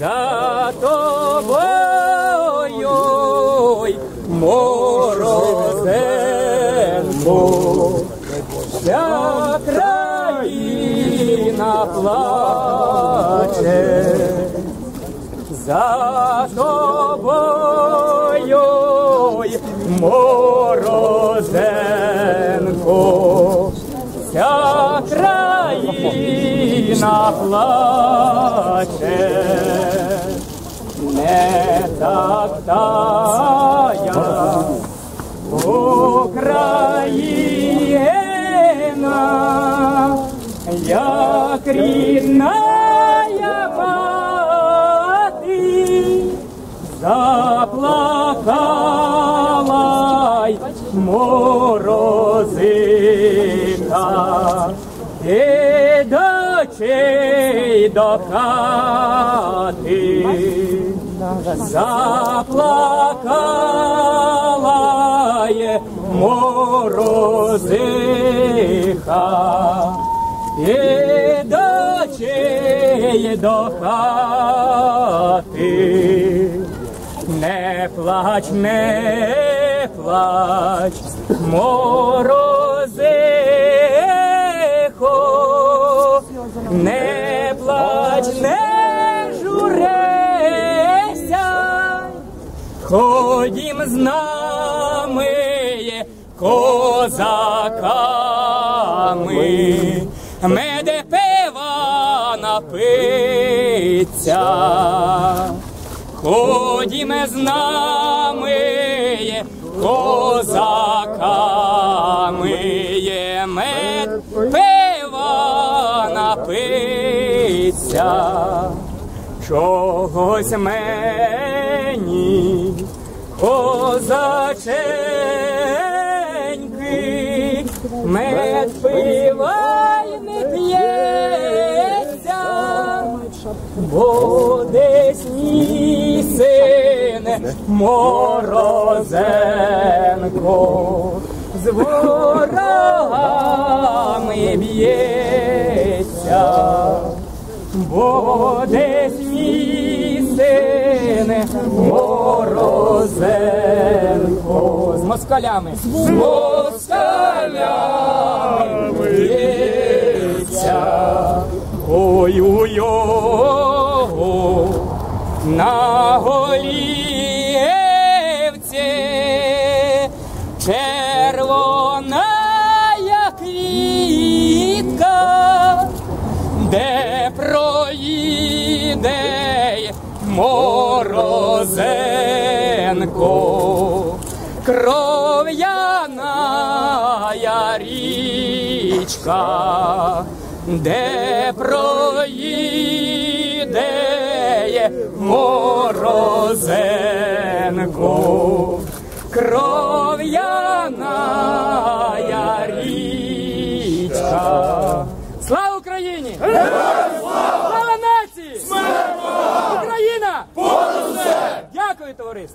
за тобою, ой, морозенко, вся країна плаче за тобою, ой, морозенко, вся країна плаче, не так тая. Україна, як рідна мати, заплакала й морозика, і дочей до хати, заплакала й морозиха, і дочей до хати. Не плач, не плач, морозихо, ходім з нами, козаками, меде пива напиться. Ходіме з нами, козаками, мед пива напиться, чогось мені, козаченьки, мед пива й не п'ється, бо десь мій син Морозенко. З ворогами б'ється, бо десь син Морозенко. З москалями, з москалями б'ється. Ой у його на голівці червона квітка, де проїде морозенко, кров'яна річка, де проїде морозенко, кров'яна річка. Слава Україні! jugadores.